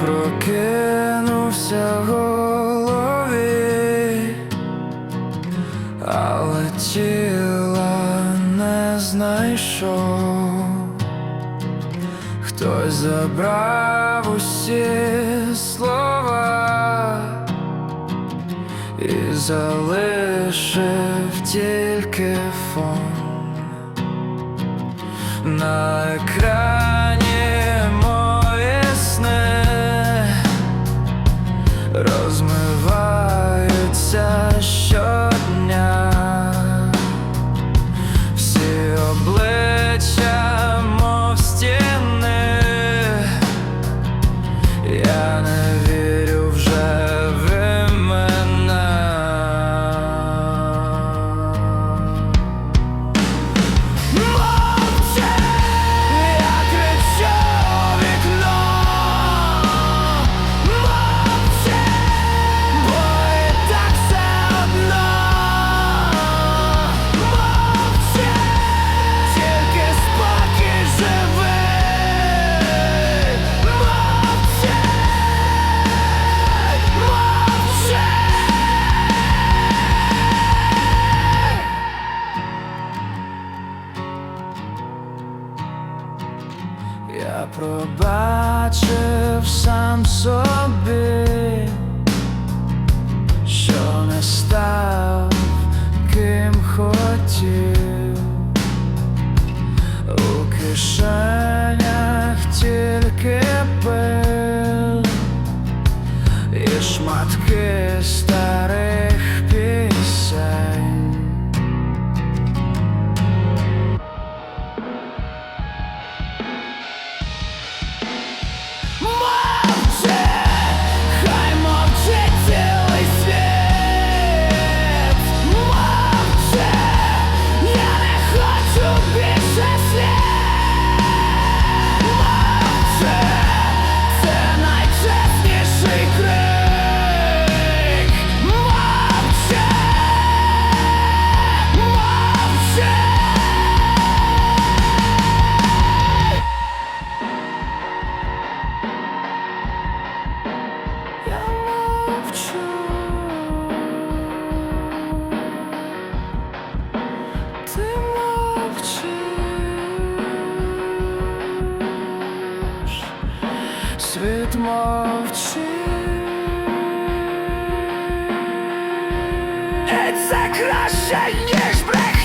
прокинувся в голові, але тіла не знайшов, хтось забрав усі слова і залишив тільки фон на екрані. Пробачив сам собі, що не став Світ мовчить. Це краще, ніж брехня